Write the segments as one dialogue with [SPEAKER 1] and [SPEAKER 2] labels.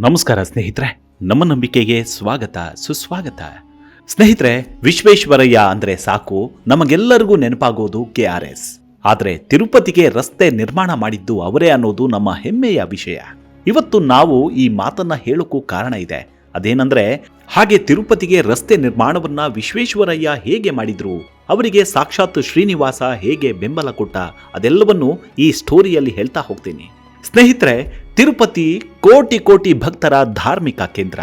[SPEAKER 1] ನಮಸ್ಕಾರ ಸ್ನೇಹಿತರೆ, ನಮ್ಮ ನಂಬಿಕೆಗೆ ಸ್ವಾಗತ, ಸುಸ್ವಾಗತ. ಸ್ನೇಹಿತರೆ, ವಿಶ್ವೇಶ್ವರಯ್ಯ ಅಂದ್ರೆ ಸಾಕು, ನಮಗೆಲ್ಲರಿಗೂ ನೆನಪಾಗೋದು ಕೆ ಆರ್ ಎಸ್. ಆದ್ರೆ ತಿರುಪತಿಗೆ ರಸ್ತೆ ನಿರ್ಮಾಣ ಮಾಡಿದ್ದು ಅವರೇ ಅನ್ನೋದು ನಮ್ಮ ಹೆಮ್ಮೆಯ ವಿಷಯ. ಇವತ್ತು ನಾವು ಈ ಮಾತನ್ನ ಹೇಳೋಕ್ಕೂ ಕಾರಣ ಇದೆ. ಅದೇನಂದ್ರೆ, ಹಾಗೆ ತಿರುಪತಿಗೆ ರಸ್ತೆ ನಿರ್ಮಾಣವನ್ನ ವಿಶ್ವೇಶ್ವರಯ್ಯ ಹೇಗೆ ಮಾಡಿದ್ರು, ಅವರಿಗೆ ಸಾಕ್ಷಾತ್ ಶ್ರೀನಿವಾಸ ಹೇಗೆ ಬೆಂಬಲ ಕೊಟ್ಟ, ಅದೆಲ್ಲವನ್ನು ಈ ಸ್ಟೋರಿಯಲ್ಲಿ ಹೇಳ್ತಾ ಹೋಗ್ತೀನಿ. ಸ್ನೇಹಿತರೆ ತಿರುಪತಿ ಕೋಟಿ ಕೋಟಿ ಭಕ್ತರ ಧಾರ್ಮಿಕ ಕೇಂದ್ರ.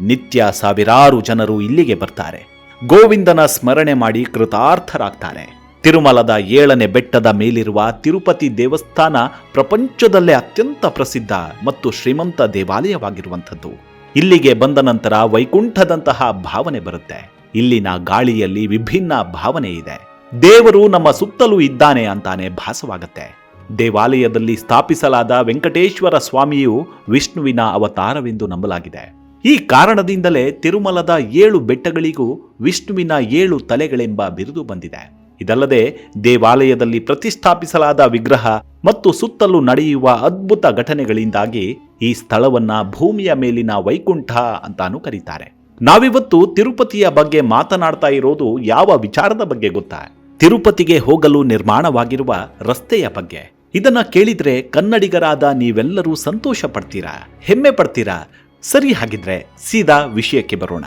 [SPEAKER 1] ನಿತ್ಯ ಸಾವಿರಾರು ಜನರು ಇಲ್ಲಿಗೆ ಬರ್ತಾರೆ. ಗೋವಿಂದನ ಸ್ಮರಣೆ ಮಾಡಿ ಕೃತಾರ್ಥರಾಗ್ತಾರೆ. ತಿರುಮಲದ ಏಳನೇ ಬೆಟ್ಟದ ಮೇಲಿರುವ ತಿರುಪತಿ ದೇವಸ್ಥಾನ ಪ್ರಪಂಚದಲ್ಲೇ ಅತ್ಯಂತ ಪ್ರಸಿದ್ಧ ಮತ್ತು ಶ್ರೀಮಂತ ದೇವಾಲಯವಾಗಿರುವಂಥದ್ದು. ಇಲ್ಲಿಗೆ ಬಂದ ನಂತರ ವೈಕುಂಠದಂತಹ ಭಾವನೆ ಬರುತ್ತೆ. ಇಲ್ಲಿನ ಗಾಳಿಯಲ್ಲಿ ವಿಭಿನ್ನ ಭಾವನೆ ಇದೆ. ದೇವರು ನಮ್ಮ ಸುತ್ತಲೂ ಇದ್ದಾನೆ ಅಂತಾನೆ ಭಾಸವಾಗತ್ತೆ. ದೇವಾಲಯದಲ್ಲಿ ಸ್ಥಾಪಿಸಲಾದ ವೆಂಕಟೇಶ್ವರ ಸ್ವಾಮಿಯು ವಿಷ್ಣುವಿನ ಅವತಾರವೆಂದು ನಂಬಲಾಗಿದೆ. ಈ ಕಾರಣದಿಂದಲೇ ತಿರುಮಲದ ಏಳು ಬೆಟ್ಟಗಳಿಗೂ ವಿಷ್ಣುವಿನ ಏಳು ತಲೆಗಳೆಂಬ ಬಿರುದು ಬಂದಿದೆ. ಇದಲ್ಲದೆ ದೇವಾಲಯದಲ್ಲಿ ಪ್ರತಿಷ್ಠಾಪಿಸಲಾದ ವಿಗ್ರಹ ಮತ್ತು ಸುತ್ತಲೂ ನಡೆಯುವ ಅದ್ಭುತ ಘಟನೆಗಳಿಂದಾಗಿ ಈ ಸ್ಥಳವನ್ನ ಭೂಮಿಯ ಮೇಲಿನ ವೈಕುಂಠ ಅಂತಾನೂ ಕರೀತಾರೆ. ನಾವಿವತ್ತು ತಿರುಪತಿಯ ಬಗ್ಗೆ ಮಾತನಾಡ್ತಾ ಇರೋದು ಯಾವ ವಿಚಾರದ ಬಗ್ಗೆ ಗೊತ್ತಾ? ತಿರುಪತಿಗೆ ಹೋಗಲು ನಿರ್ಮಾಣವಾಗಿರುವ ರಸ್ತೆಯ ಬಗ್ಗೆ. ಇದನ್ನ ಕೇಳಿದ್ರೆ ಕನ್ನಡಿಗರಾದ ನೀವೆಲ್ಲರೂ ಸಂತೋಷ ಪಡ್ತೀರಾ ಹೆಮ್ಮೆ ಪಡ್ತೀರಾ? ಸರಿ ಹಾಗಿದ್ರೆ ಸೀದಾ ವಿಷಯಕ್ಕೆ ಬರೋಣ.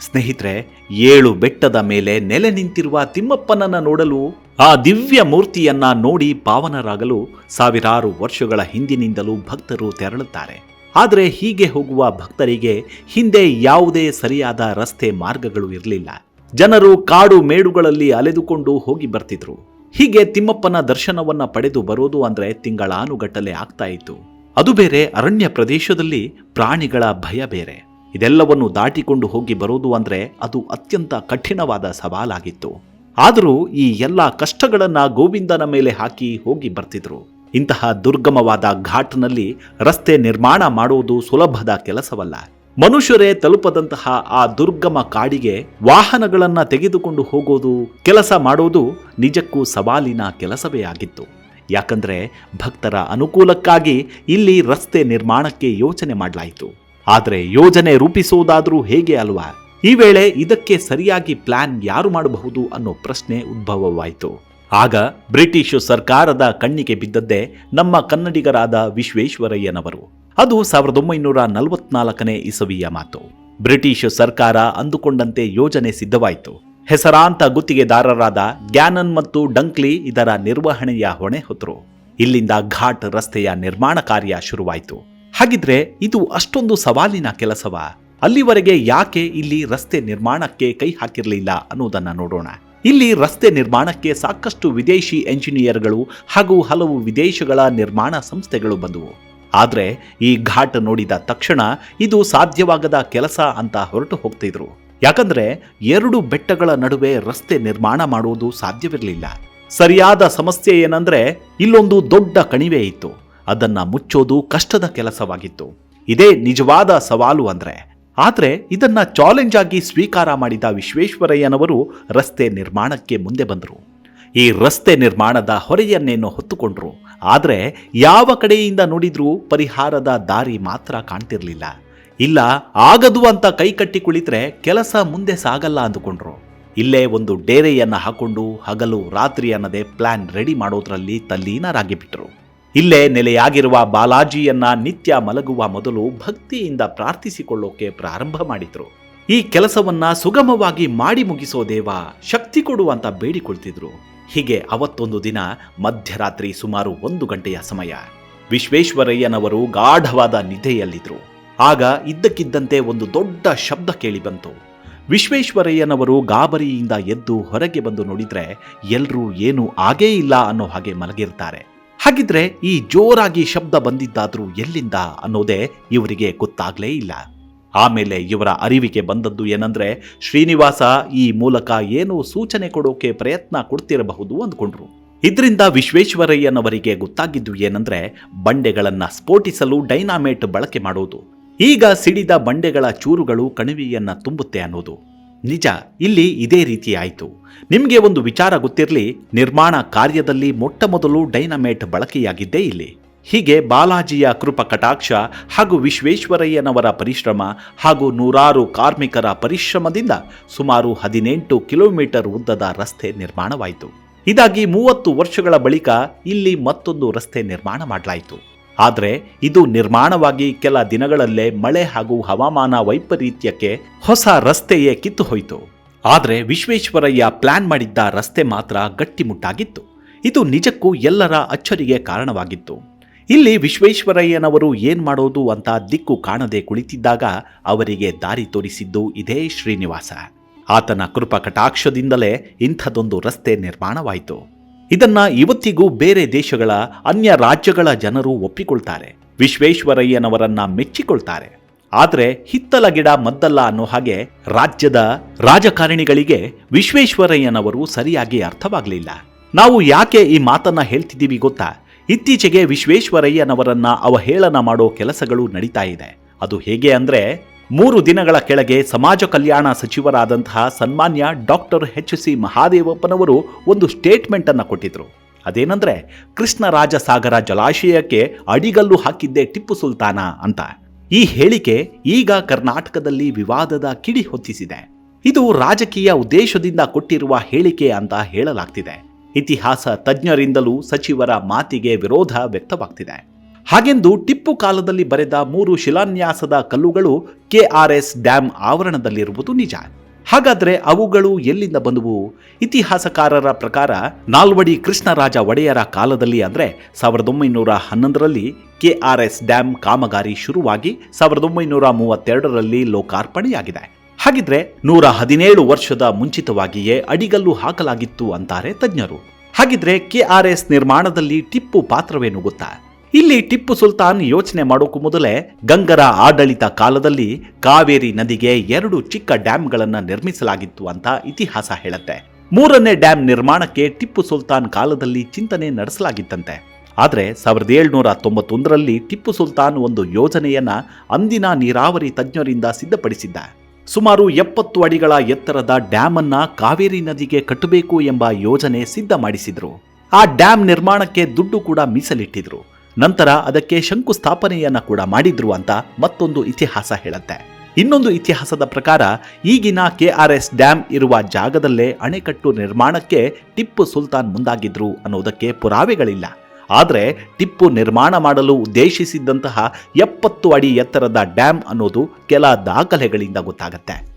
[SPEAKER 1] ಸ್ನೇಹಿತರೆ, ಏಳು ಬೆಟ್ಟದ ಮೇಲೆ ನೆಲೆ ನಿಂತಿರುವ ತಿಮ್ಮಪ್ಪನನ್ನ ನೋಡಲು ಆ ದಿವ್ಯ ಮೂರ್ತಿಯನ್ನ ನೋಡಿ ಪಾವನರಾಗಲು ಸಾವಿರಾರು ವರ್ಷಗಳ ಹಿಂದಿನಿಂದಲೂ ಭಕ್ತರು ತೆರಳುತ್ತಾರೆ. ಆದರೆ ಹೀಗೆ ಹೋಗುವ ಭಕ್ತರಿಗೆ ಹಿಂದೆ ಯಾವುದೇ ಸರಿಯಾದ ರಸ್ತೆ ಮಾರ್ಗಗಳು ಇರಲಿಲ್ಲ. ಜನರು ಕಾಡು ಮೇಡುಗಳಲ್ಲಿ ಅಲೆದುಕೊಂಡು ಹೋಗಿ ಬರ್ತಿದ್ರು. ಹೀಗೆ ತಿಮ್ಮಪ್ಪನ ದರ್ಶನವನ್ನ ಪಡೆದು ಬರೋದು ಅಂದ್ರೆ ತಿಂಗಳಾನುಗಟ್ಟಲೆ ಆಗ್ತಾ ಇತ್ತು. ಅದು ಬೇರೆ ಅರಣ್ಯ ಪ್ರದೇಶದಲ್ಲಿ ಪ್ರಾಣಿಗಳ ಭಯ ಬೇರೆ. ಇದೆಲ್ಲವನ್ನು ದಾಟಿಕೊಂಡು ಹೋಗಿ ಬರೋದು ಅಂದ್ರೆ ಅದು ಅತ್ಯಂತ ಕಠಿಣವಾದ ಸವಾಲಾಗಿತ್ತು. ಆದರೂ ಈ ಎಲ್ಲ ಕಷ್ಟಗಳನ್ನ ಗೋವಿಂದನ ಮೇಲೆ ಹಾಕಿ ಹೋಗಿ ಬರ್ತಿದ್ರು. ಇಂತಹ ದುರ್ಗಮವಾದ ಘಾಟ್ನಲ್ಲಿ ರಸ್ತೆ ನಿರ್ಮಾಣ ಮಾಡುವುದು ಸುಲಭದ ಕೆಲಸವಲ್ಲ. ಮನುಷ್ಯರೇ ತಲುಪದಂತಹ ಆ ದುರ್ಗಮ ಕಾಡಿಗೆ ವಾಹನಗಳನ್ನ ತೆಗೆದುಕೊಂಡು ಹೋಗೋದು, ಕೆಲಸ ಮಾಡೋದು ನಿಜಕ್ಕೂ ಸವಾಲಿನ ಕೆಲಸವೇ ಆಗಿತ್ತು. ಯಾಕಂದ್ರೆ ಭಕ್ತರ ಅನುಕೂಲಕ್ಕಾಗಿ ಇಲ್ಲಿ ರಸ್ತೆ ನಿರ್ಮಾಣಕ್ಕೆ ಯೋಚನೆ ಮಾಡಲಾಯಿತು. ಆದರೆ ಯೋಜನೆ ರೂಪಿಸೋದಾದರೂ ಹೇಗೆ ಅಲ್ವಾ? ಈ ವೇಳೆ ಇದಕ್ಕೆ ಸರಿಯಾಗಿ ಪ್ಲಾನ್ ಯಾರು ಮಾಡಬಹುದು ಅನ್ನೋ ಪ್ರಶ್ನೆ ಉದ್ಭವವಾಯಿತು. ಆಗ ಬ್ರಿಟಿಷ್ ಸರ್ಕಾರದ ಕಣ್ಣಿಗೆ ಬಿದ್ದದ್ದೇ ನಮ್ಮ ಕನ್ನಡಿಗರಾದ ವಿಶ್ವೇಶ್ವರಯ್ಯನವರು. ಅದು ಸಾವಿರದ ಒಂಬೈನೂರ ನಲವತ್ನಾಲ್ಕನೇ ಇಸವಿಯ ಮಾತು. ಬ್ರಿಟಿಷ್ ಸರ್ಕಾರ ಅಂದುಕೊಂಡಂತೆ ಯೋಜನೆ ಸಿದ್ಧವಾಯಿತು. ಹೆಸರಾಂತ ಗುತ್ತಿಗೆದಾರರಾದ ಗ್ಯಾನನ್ ಮತ್ತು ಡಂಕ್ಲಿ ಇದರ ನಿರ್ವಹಣೆಯ ಹೊಣೆ ಹೊತ್ತರು ಇಲ್ಲಿಂದ ಘಾಟ್ ರಸ್ತೆಯ ನಿರ್ಮಾಣ ಕಾರ್ಯ ಶುರುವಾಯಿತು. ಹಾಗಿದ್ರೆ ಇದು ಅಷ್ಟೊಂದು ಸವಾಲಿನ ಕೆಲಸವ? ಅಲ್ಲಿವರೆಗೆ ಯಾಕೆ ಇಲ್ಲಿ ರಸ್ತೆ ನಿರ್ಮಾಣಕ್ಕೆ ಕೈ ಹಾಕಿರಲಿಲ್ಲ ಅನ್ನೋದನ್ನ ನೋಡೋಣ. ಇಲ್ಲಿ ರಸ್ತೆ ನಿರ್ಮಾಣಕ್ಕೆ ಸಾಕಷ್ಟು ವಿದೇಶಿ ಎಂಜಿನಿಯರ್ಗಳು ಹಾಗೂ ಹಲವು ವಿದೇಶಗಳ ನಿರ್ಮಾಣ ಸಂಸ್ಥೆಗಳು ಬಂದವು. ಆದರೆ ಈ ಘಾಟ್ ನೋಡಿದ ತಕ್ಷಣ ಇದು ಸಾಧ್ಯವಾಗದ ಕೆಲಸ ಅಂತ ಹೊರಟು ಹೋಗ್ತಿದ್ರು. ಯಾಕಂದ್ರೆ ಎರಡು ಬೆಟ್ಟಗಳ ನಡುವೆ ರಸ್ತೆ ನಿರ್ಮಾಣ ಮಾಡುವುದು ಸಾಧ್ಯವಿರಲಿಲ್ಲ. ಸರಿಯಾದ ಸಮಸ್ಯೆ ಏನಂದ್ರೆ ಇಲ್ಲೊಂದು ದೊಡ್ಡ ಕಣಿವೆ ಇತ್ತು. ಅದನ್ನ ಮುಚ್ಚೋದು ಕಷ್ಟದ ಕೆಲಸವಾಗಿತ್ತು. ಇದೇ ನಿಜವಾದ ಸವಾಲು ಅಂದ್ರೆ. ಆದ್ರೆ ಇದನ್ನ ಚಾಲೆಂಜ್ ಆಗಿ ಸ್ವೀಕಾರ ಮಾಡಿದ ವಿಶ್ವೇಶ್ವರಯ್ಯನವರು ರಸ್ತೆ ನಿರ್ಮಾಣಕ್ಕೆ ಮುಂದೆ ಬಂದರು. ಈ ರಸ್ತೆ ನಿರ್ಮಾಣದ ಹೊರೆಯನ್ನೇನು ಹೊತ್ತುಕೊಂಡ್ರು. ಆದರೆ ಯಾವ ಕಡೆಯಿಂದ ನೋಡಿದ್ರೂ ಪರಿಹಾರದ ದಾರಿ ಮಾತ್ರ ಕಾಣ್ತಿರ್ಲಿಲ್ಲ. ಇಲ್ಲ, ಆಗದು ಅಂತ ಕೈ ಕಟ್ಟಿ ಕುಳಿತರೆ ಕೆಲಸ ಮುಂದೆ ಸಾಗಲ್ಲ ಅಂದುಕೊಂಡ್ರು. ಇಲ್ಲೇ ಒಂದು ಡೇರೆಯನ್ನು ಹಾಕೊಂಡು ಹಗಲು ರಾತ್ರಿ ಅನ್ನದೇ ಪ್ಲಾನ್ ರೆಡಿ ಮಾಡೋದ್ರಲ್ಲಿ ತಲ್ಲೀನರಾಗಿಬಿಟ್ರು. ಇಲ್ಲೇ ನೆಲೆಯಾಗಿರುವ ಬಾಲಾಜಿಯನ್ನ ನಿತ್ಯ ಮಲಗುವ ಮೊದಲು ಭಕ್ತಿಯಿಂದ ಪ್ರಾರ್ಥಿಸಿಕೊಳ್ಳೋಕೆ ಪ್ರಾರಂಭ ಮಾಡಿದ್ರು. ಈ ಕೆಲಸವನ್ನ ಸುಗಮವಾಗಿ ಮಾಡಿ ಮುಗಿಸೋ ದೇವ ಶಕ್ತಿ ಕೊಡುವಂತ ಬೇಡಿಕೊಳ್ತಿದ್ರು. ಹೀಗೆ ಅವತ್ತೊಂದು ದಿನ ಮಧ್ಯರಾತ್ರಿ ಸುಮಾರು ಒಂದು ಗಂಟೆಯ ಸಮಯ. ವಿಶ್ವೇಶ್ವರಯ್ಯನವರು ಗಾಢವಾದ ನಿದ್ದೆಯಲ್ಲಿದ್ರು. ಆಗ ಇದ್ದಕ್ಕಿದ್ದಂತೆ ಒಂದು ದೊಡ್ಡ ಶಬ್ದ ಕೇಳಿಬಂತು ವಿಶ್ವೇಶ್ವರಯ್ಯನವರು ಗಾಬರಿಯಿಂದ ಎದ್ದು ಹೊರಗೆ ಬಂದು ನೋಡಿದ್ರೆ ಎಲ್ರೂ ಏನು ಆಗೇ ಇಲ್ಲ ಅನ್ನೋ ಹಾಗೆ ಮಲಗಿರ್ತಾರೆ. ಹಾಗಿದ್ರೆ ಈ ಜೋರಾಗಿ ಶಬ್ದ ಬಂದಿದ್ದಾದ್ರೂ ಎಲ್ಲಿಂದ ಅನ್ನೋದೇ ಇವರಿಗೆ ಗೊತ್ತಾಗ್ಲೇ ಇಲ್ಲ. ಆಮೇಲೆ ಇವರ ಅರಿವಿಗೆ ಬಂದದ್ದು ಏನಂದರೆ, ಶ್ರೀನಿವಾಸ ಈ ಮೂಲಕ ಏನು ಸೂಚನೆ ಕೊಡೋಕೆ ಪ್ರಯತ್ನ ಕೊಡ್ತಿರಬಹುದು ಅಂದ್ಕೊಂಡ್ರು. ಇದರಿಂದ ವಿಶ್ವೇಶ್ವರಯ್ಯನವರಿಗೆ ಗೊತ್ತಾಗಿದ್ದು ಏನಂದರೆ, ಬಂಡೆಗಳನ್ನು ಸ್ಫೋಟಿಸಲು ಡೈನಾಮೇಟ್ ಬಳಕೆ ಮಾಡೋದು. ಈಗ ಸಿಡಿದ ಬಂಡೆಗಳ ಚೂರುಗಳು ಕಣಿವೆಯನ್ನು ತುಂಬುತ್ತೆ ಅನ್ನೋದು. ನಿಜ, ಇಲ್ಲಿ ಇದೇ ರೀತಿ ಆಯಿತು. ನಿಮಗೆ ಒಂದು ವಿಚಾರ ಗೊತ್ತಿರಲಿ, ನಿರ್ಮಾಣ ಕಾರ್ಯದಲ್ಲಿ ಮೊಟ್ಟ ಮೊದಲು ಡೈನಾಮೇಟ್ ಬಳಕೆಯಾಗಿದ್ದೇ ಇಲ್ಲಿ. ಹೀಗೆ ಬಾಲಾಜಿಯ ಕೃಪ ಕಟಾಕ್ಷ ಹಾಗೂ ವಿಶ್ವೇಶ್ವರಯ್ಯನವರ ಪರಿಶ್ರಮ ಹಾಗೂ ನೂರಾರು ಕಾರ್ಮಿಕರ ಪರಿಶ್ರಮದಿಂದ ಸುಮಾರು ಹದಿನೆಂಟು ಕಿಲೋಮೀಟರ್ ಉದ್ದದ ರಸ್ತೆ ನಿರ್ಮಾಣವಾಯಿತು. ಇದಾಗಿ ಮೂವತ್ತು ವರ್ಷಗಳ ಬಳಿಕ ಇಲ್ಲಿ ಮತ್ತೊಂದು ರಸ್ತೆ ನಿರ್ಮಾಣ ಮಾಡಲಾಯಿತು. ಆದರೆ ಇದು ನಿರ್ಮಾಣವಾಗಿ ಕೆಲ ದಿನಗಳಲ್ಲೇ ಮಳೆ ಹಾಗೂ ಹವಾಮಾನ ವೈಪರೀತ್ಯಕ್ಕೆ ಹೊಸ ರಸ್ತೆಯೇ ಕಿತ್ತು ಹೋಯಿತು ಆದರೆ ವಿಶ್ವೇಶ್ವರಯ್ಯ ಪ್ಲಾನ್ ಮಾಡಿದ್ದ ರಸ್ತೆ ಮಾತ್ರ ಗಟ್ಟಿಮುಟ್ಟಾಗಿತ್ತು. ಇದು ನಿಜಕ್ಕೂ ಎಲ್ಲರ ಅಚ್ಚರಿಗೆ ಕಾರಣವಾಗಿತ್ತು. ಇಲ್ಲಿ ವಿಶ್ವೇಶ್ವರಯ್ಯನವರು ಏನ್ ಮಾಡೋದು ಅಂತ ದಿಕ್ಕು ಕಾಣದೆ ಕುಳಿತಿದ್ದಾಗ ಅವರಿಗೆ ದಾರಿ ತೋರಿಸಿದ್ದು ಇದೇ ಶ್ರೀನಿವಾಸ. ಆತನ ಕೃಪಕಟಾಕ್ಷದಿಂದಲೇ ಇಂಥದೊಂದು ರಸ್ತೆ ನಿರ್ಮಾಣವಾಯಿತು. ಇದನ್ನ ಇವತ್ತಿಗೂ ಬೇರೆ ದೇಶಗಳ, ಅನ್ಯ ರಾಜ್ಯಗಳ ಜನರು ಒಪ್ಪಿಕೊಳ್ತಾರೆ. ವಿಶ್ವೇಶ್ವರಯ್ಯನವರನ್ನ ಮೆಚ್ಚಿಕೊಳ್ತಾರೆ. ಆದರೆ ಹಿತ್ತಲ ಗಿಡ ಮದ್ದಲ್ಲ ಅನ್ನೋ ಹಾಗೆ ರಾಜ್ಯದ ರಾಜಕಾರಣಿಗಳಿಗೆ ವಿಶ್ವೇಶ್ವರಯ್ಯನವರು ಸರಿಯಾಗಿ ಅರ್ಥವಾಗಲಿಲ್ಲ. ನಾವು ಯಾಕೆ ಈ ಮಾತನ್ನ ಹೇಳ್ತಿದ್ದೀವಿ ಗೊತ್ತಾ? ಇತ್ತೀಚೆಗೆ ವಿಶ್ವೇಶ್ವರಯ್ಯನವರನ್ನ ಅವಹೇಳನ ಮಾಡೋ ಕೆಲಸಗಳು ನಡೀತಾ ಇದೆ. ಅದು ಹೇಗೆ ಅಂದ್ರೆ, ಮೂರು ದಿನಗಳ ಕೆಳಗೆ ಸಮಾಜ ಕಲ್ಯಾಣ ಸಚಿವರಾದಂತಹ ಸನ್ಮಾನ್ಯ ಡಾಕ್ಟರ್ ಎಚ್ ಸಿ ಮಹಾದೇವಪ್ಪನವರು ಒಂದು ಸ್ಟೇಟ್ಮೆಂಟ್ ಅನ್ನ ಕೊಟ್ಟಿದ್ರು. ಅದೇನಂದ್ರೆ ಕೃಷ್ಣರಾಜಸಾಗರ ಜಲಾಶಯಕ್ಕೆ ಅಡಿಗಲ್ಲು ಹಾಕಿದ್ದೆ ಟಿಪ್ಪು ಸುಲ್ತಾನ ಅಂತ. ಈ ಹೇಳಿಕೆ ಈಗ ಕರ್ನಾಟಕದಲ್ಲಿ ವಿವಾದದ ಕಿಡಿ ಹೊತ್ತಿಸಿದೆ. ಇದು ರಾಜಕೀಯ ಉದ್ದೇಶದಿಂದ ಕೊಟ್ಟಿರುವ ಹೇಳಿಕೆ ಅಂತ ಹೇಳಲಾಗ್ತಿದೆ. ಇತಿಹಾಸ ತಜ್ಞರಿಂದಲೂ ಸಚಿವರ ಮಾತಿಗೆ ವಿರೋಧ ವ್ಯಕ್ತವಾಗ್ತಿದೆ. ಹಾಗೆಂದು ಟಿಪ್ಪು ಕಾಲದಲ್ಲಿ ಬರೆದ ಮೂರು ಶಿಲಾನ್ಯಾಸದ ಕಲ್ಲುಗಳು ಕೆಆರ್ಎಸ್ ಡ್ಯಾಂ ಆವರಣದಲ್ಲಿರುವುದು ನಿಜ. ಹಾಗಾದರೆ ಅವುಗಳು ಎಲ್ಲಿಂದ ಬಂದುವು? ಇತಿಹಾಸಕಾರರ ಪ್ರಕಾರ ನಾಲ್ವಡಿ ಕೃಷ್ಣರಾಜ ಒಡೆಯರ ಕಾಲದಲ್ಲಿ ಅಂದರೆ ಸಾವಿರದ ಒಂಬೈನೂರ ಹನ್ನೊಂದರಲ್ಲಿ ಕೆಆರ್ಎಸ್ ಡ್ಯಾಂ ಕಾಮಗಾರಿ ಶುರುವಾಗಿ ಸಾವಿರದ ಒಂಬೈನೂರ ಮೂವತ್ತೆರಡರಲ್ಲಿ ಲೋಕಾರ್ಪಣೆಯಾಗಿದೆ. ಹಾಗಿದ್ರೆ ನೂರ ಹದಿನೇಳು ವರ್ಷದ ಮುಂಚಿತವಾಗಿಯೇ ಅಡಿಗಲ್ಲು ಹಾಕಲಾಗಿತ್ತು ಅಂತಾರೆ ತಜ್ಞರು. ಹಾಗಿದ್ರೆ ಕೆಆರ್ಎಸ್ ನಿರ್ಮಾಣದಲ್ಲಿ ಟಿಪ್ಪು ಪಾತ್ರವೇನು ಗೊತ್ತಾ? ಇಲ್ಲಿ ಟಿಪ್ಪು ಸುಲ್ತಾನ್ ಯೋಚನೆ ಮಾಡೋಕು ಮೊದಲೇ ಗಂಗರ ಆಡಳಿತ ಕಾಲದಲ್ಲಿ ಕಾವೇರಿ ನದಿಗೆ ಎರಡು ಚಿಕ್ಕ ಡ್ಯಾಂಗಳನ್ನ ನಿರ್ಮಿಸಲಾಗಿತ್ತು ಅಂತ ಇತಿಹಾಸ ಹೇಳುತ್ತೆ. ಮೂರನೇ ಡ್ಯಾಂ ನಿರ್ಮಾಣಕ್ಕೆ ಟಿಪ್ಪು ಸುಲ್ತಾನ್ ಕಾಲದಲ್ಲಿ ಚಿಂತನೆ ನಡೆಸಲಾಗಿತ್ತಂತೆ. ಆದರೆ ಸಾವಿರದ ಏಳ್ನೂರ ತೊಂಬತ್ತೊಂದರಲ್ಲಿ ಟಿಪ್ಪು ಸುಲ್ತಾನ್ ಒಂದು ಯೋಜನೆಯನ್ನ ಅಂದಿನ ನೀರಾವರಿ ತಜ್ಞರಿಂದ ಸಿದ್ಧಪಡಿಸಿದ್ದ. ಸುಮಾರು ಎಪ್ಪತ್ತು ಅಡಿಗಳ ಎತ್ತರದ ಡ್ಯಾಮ್ ಅನ್ನ ಕಾವೇರಿ ನದಿಗೆ ಕಟ್ಟಬೇಕು ಎಂಬ ಯೋಜನೆ ಸಿದ್ಧ ಮಾಡಿಸಿದ್ರು. ಆ ಡ್ಯಾಮ್ ನಿರ್ಮಾಣಕ್ಕೆ ದುಡ್ಡು ಕೂಡ ಮೀಸಲಿಟ್ಟಿದ್ರು. ನಂತರ ಅದಕ್ಕೆ ಶಂಕುಸ್ಥಾಪನೆಯನ್ನ ಕೂಡ ಮಾಡಿದ್ರು ಅಂತ ಮತ್ತೊಂದು ಇತಿಹಾಸ ಹೇಳುತ್ತೆ. ಇನ್ನೊಂದು ಇತಿಹಾಸದ ಪ್ರಕಾರ ಈಗಿನ ಕೆಆರ್ಎಸ್ ಡ್ಯಾಮ್ ಇರುವ ಜಾಗದಲ್ಲೇ ಅಣೆಕಟ್ಟು ನಿರ್ಮಾಣಕ್ಕೆ ಟಿಪ್ಪು ಸುಲ್ತಾನ್ ಮುಂದಾಗಿದ್ರು ಅನ್ನೋದಕ್ಕೆ ಪುರಾವೆಗಳಿಲ್ಲ. ಆದರೆ ಟಿಪ್ಪು ನಿರ್ಮಾಣ ಮಾಡಲು ಉದ್ದೇಶಿಸಿದ್ದಂತಹ ಎಪ್ಪತ್ತು ಅಡಿ ಎತ್ತರದ ಡ್ಯಾಮ್ ಅನ್ನೋದು ಕೆಲ ದಾಖಲೆಗಳಿಂದ ಗೊತ್ತಾಗತ್ತೆ.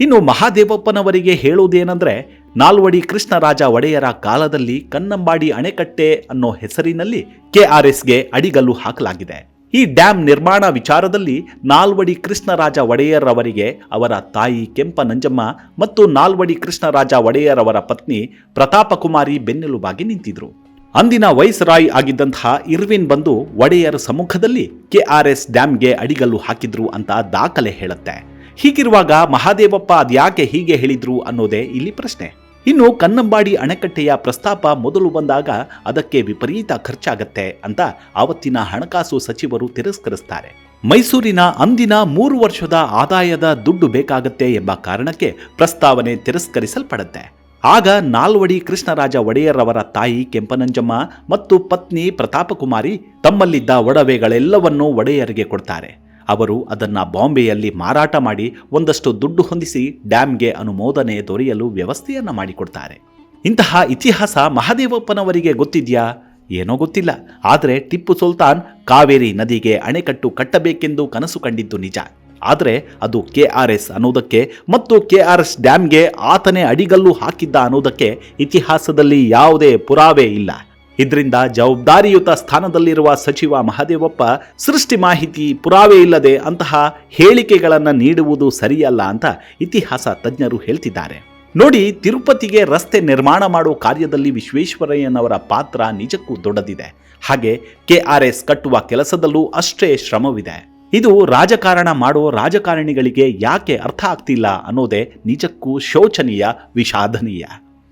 [SPEAKER 1] ಇನ್ನು ಮಹಾದೇವಪ್ಪನವರಿಗೆ ಹೇಳುವುದೇನೆಂದರೆ, ನಾಲ್ವಡಿ ಕೃಷ್ಣರಾಜ ಒಡೆಯರ ಕಾಲದಲ್ಲಿ ಕನ್ನಂಬಾಡಿ ಅಣೆಕಟ್ಟೆ ಅನ್ನೋ ಹೆಸರಿನಲ್ಲಿ ಕೆಆರ್ಎಸ್ಗೆ ಅಡಿಗಲ್ಲು ಹಾಕಲಾಗಿದೆ. ಈ ಡ್ಯಾಮ್ ನಿರ್ಮಾಣ ವಿಚಾರದಲ್ಲಿ ನಾಲ್ವಡಿ ಕೃಷ್ಣರಾಜ ಒಡೆಯರವರಿಗೆ ಅವರ ತಾಯಿ ಕೆಂಪ ನಂಜಮ್ಮ ಮತ್ತು ನಾಲ್ವಡಿ ಕೃಷ್ಣರಾಜ ಒಡೆಯರವರ ಪತ್ನಿ ಪ್ರತಾಪಕುಮಾರಿ ಬೆನ್ನೆಲುಬಾಗಿ ನಿಂತಿದ್ರು. ಅಂದಿನ ವೈಸ್ರಾಯ್ ಆಗಿದ್ದಂತಹ ಇರ್ವಿನ್ ಬಂದು ಒಡೆಯರ ಸಮ್ಮುಖದಲ್ಲಿ ಕೆಆರ್ಎಸ್ ಡ್ಯಾಮ್ಗೆ ಅಡಿಗಲ್ಲು ಹಾಕಿದ್ರು ಅಂತ ದಾಖಲೆ ಹೇಳುತ್ತೆ. ಹೀಗಿರುವಾಗ ಮಹಾದೇವಪ್ಪ ಅದ್ಯಾಕೆ ಹೀಗೆ ಹೇಳಿದ್ರು ಅನ್ನೋದೇ ಇಲ್ಲಿ ಪ್ರಶ್ನೆ. ಇನ್ನು ಕನ್ನಂಬಾಡಿ ಅಣೆಕಟ್ಟೆಯ ಪ್ರಸ್ತಾಪ ಮೊದಲು ಬಂದಾಗ ಅದಕ್ಕೆ ವಿಪರೀತ ಖರ್ಚಾಗತ್ತೆ ಅಂತ ಆವತ್ತಿನ ಹಣಕಾಸು ಸಚಿವರು ತಿರಸ್ಕರಿಸ್ತಾರೆ. ಮೈಸೂರಿನ ಅಂದಿನ ಮೂರು ವರ್ಷದ ಆದಾಯದ ದುಡ್ಡು ಬೇಕಾಗತ್ತೆ ಎಂಬ ಕಾರಣಕ್ಕೆ ಪ್ರಸ್ತಾವನೆ ತಿರಸ್ಕರಿಸಲ್ಪಡುತ್ತೆ. ಆಗ ನಾಲ್ವಡಿ ಕೃಷ್ಣರಾಜ ಒಡೆಯರವರ ತಾಯಿ ಕೆಂಪನಂಜಮ್ಮ ಮತ್ತು ಪತ್ನಿ ಪ್ರತಾಪಕುಮಾರಿ ತಮ್ಮಲ್ಲಿದ್ದ ಒಡವೆಗಳೆಲ್ಲವನ್ನೂ ಒಡೆಯರಿಗೆ ಕೊಡ್ತಾರೆ. ಅವರು ಅದನ್ನು ಬಾಂಬೆಯಲ್ಲಿ ಮಾರಾಟ ಮಾಡಿ ಒಂದಷ್ಟು ದುಡ್ಡು ಹೊಂದಿಸಿ ಡ್ಯಾಮ್ಗೆ ಅನುಮೋದನೆ ದೊರೆಯಲು ವ್ಯವಸ್ಥೆಯನ್ನು ಮಾಡಿಕೊಡ್ತಾರೆ. ಇಂತಹ ಇತಿಹಾಸ ಮಹಾದೇವಪ್ಪನವರಿಗೆ ಗೊತ್ತಿದೆಯಾ? ಏನೋ ಗೊತ್ತಿಲ್ಲ. ಆದರೆ ಟಿಪ್ಪು ಸುಲ್ತಾನ್ ಕಾವೇರಿ ನದಿಗೆ ಅಣೆಕಟ್ಟು ಕಟ್ಟಬೇಕೆಂದು ಕನಸು ಕಂಡಿದ್ದು ನಿಜ. ಆದರೆ ಅದು ಕೆ ಆರ್ ಎಸ್ ಅನ್ನೋದಕ್ಕೆ ಮತ್ತು ಕೆ ಆರ್ ಎಸ್ ಡ್ಯಾಮ್ಗೆ ಆತನೇ ಅಡಿಗಲ್ಲು ಹಾಕಿದ್ದ ಅನ್ನೋದಕ್ಕೆ ಇತಿಹಾಸದಲ್ಲಿ ಯಾವುದೇ ಪುರಾವೆ ಇಲ್ಲ. ಇದರಿಂದ ಜವಾಬ್ದಾರಿಯುತ ಸ್ಥಾನದಲ್ಲಿರುವ ಸಚಿವ ಮಹದೇವಪ್ಪ ಸೃಷ್ಟಿ ಮಾಹಿತಿ ಪುರಾವೆ ಇಲ್ಲದೆ ಅಂತಹ ಹೇಳಿಕೆಗಳನ್ನು ನೀಡುವುದು ಸರಿಯಲ್ಲ ಅಂತ ಇತಿಹಾಸ ತಜ್ಞರು ಹೇಳ್ತಿದ್ದಾರೆ. ನೋಡಿ, ತಿರುಪತಿಗೆ ರಸ್ತೆ ನಿರ್ಮಾಣ ಮಾಡುವ ಕಾರ್ಯದಲ್ಲಿ ವಿಶ್ವೇಶ್ವರಯ್ಯನವರ ಪಾತ್ರ ನಿಜಕ್ಕೂ ದೊಡ್ಡದಿದೆ. ಹಾಗೆ ಕೆಆರ್ಎಸ್ ಕಟ್ಟುವ ಕೆಲಸದಲ್ಲೂ ಅಷ್ಟೇ ಶ್ರಮವಿದೆ. ಇದು ರಾಜಕಾರಣ ಮಾಡುವ ರಾಜಕಾರಣಿಗಳಿಗೆ ಯಾಕೆ ಅರ್ಥ ಆಗ್ತಿಲ್ಲ ಅನ್ನೋದೇ ನಿಜಕ್ಕೂ ಶೋಚನೀಯ, ವಿಷಾದನೀಯ.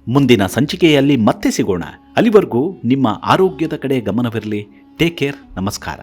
[SPEAKER 1] ಮುಂದಿನ ಸಂಚಿಕೆಯಲ್ಲಿ ಮತ್ತೆ ಸಿಗೋಣ. ಅಲ್ಲಿವರೆಗೂ ನಿಮ್ಮ ಆರೋಗ್ಯದ ಕಡೆ ಗಮನವಿರಲಿ. ಟೇಕ್ ಕೇರ್ ನಮಸ್ಕಾರ.